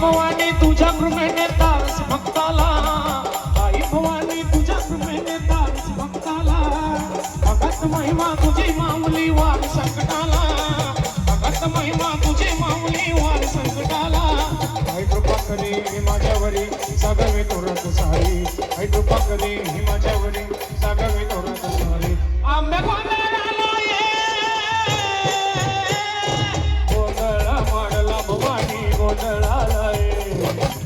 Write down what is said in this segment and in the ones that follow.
भवानी तुझ्या कृपेने तुझी माऊली वार संकटाला. भगत महिमा तुझी माऊली वार संकटाला. कृपा करी माझ्यावरी सागावे तोरत सारी. आई कृपा करी माझ्यावरी सागावे तोरत सारी. आंबे गोंधळाला ये. गोंधळ माडला भवानी गोंधळाला ये.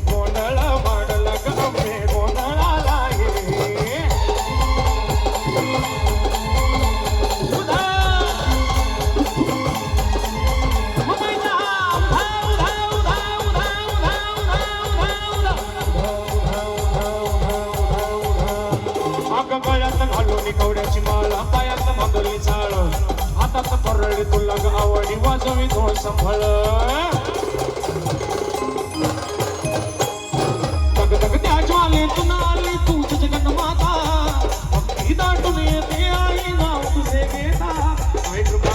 उधा गळ्यात घालून कवड्याची माला पायात मागली चाळ हातात परळी तुला ग आवडी वाजवी धोळ संभळ. तग तग त्या ज्वालेतून आली तूच माता. भक्ती दाटून येते आई नाव तुझे घेता आई कृपा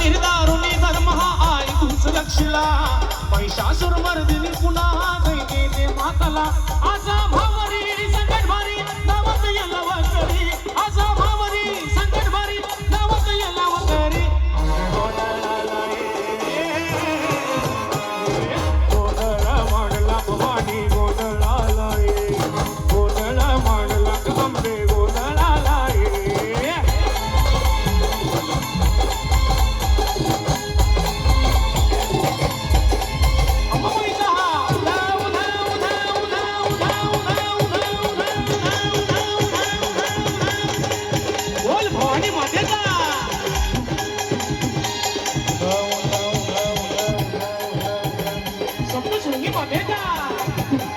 निर्दारुणी धर्म हा आई तूच लक्षला. महिषासुर मर्दिनी पुन्हा दैते माताला. आजा 别打。